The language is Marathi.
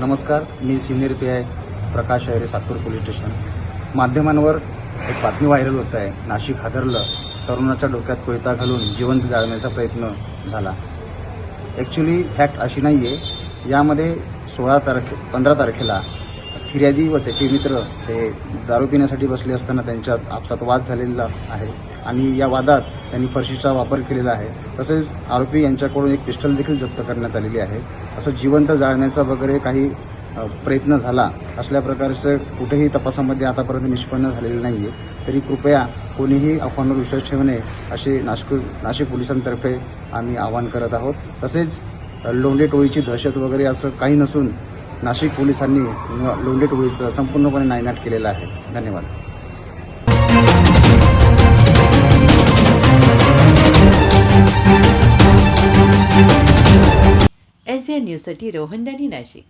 नमस्कार मी senior P I Prakash Ahire Satpur police station. माध्यमांवर एक बातमी व्हायरल होत आहे. नाशिक हादरलं तरुणाच्या डोक्यात कोयता घालून जिवंत जाळण्याचा प्रयत्न झाला. ॲक्च्युली फॅक्ट अशी नाही आहे यामध्ये सोळा तारखे पंधरा तारखेला फिर्यादी व त्याचे मित्र हे दारू पिण्यासाठी बसले असताना त्यांच्यात आपसात वाद झालेला आहे. आणि या वादात त्यांनी फरशीचा वापर केलेला आहे. तसेच आरोपी यांच्याकडून एक पिस्टल देखील जप्त करण्यात आलेली आहे. असं जिवंत जाळण्याचा वगैरे काही प्रयत्न झाला असल्या प्रकारचं कुठेही तपासामध्ये आतापर्यंत निष्पन्न झालेलं नाही आहे तरी कृपया कोणीही अफवांवर विश्वास ठेवू नये असे नाशिक नाशिक पोलिसांतर्फे आम्ही आवाहन करत आहोत. तसेच लोंडे टोळीची दहशत वगैरे असं काही नसून नाशिक पोलिसांनी लोंढे टोळीचं संपूर्णपणे नायनाट केलेलं आहे. धन्यवाद. एस ए न्यूजसाठी रोहन दानी नाशिक.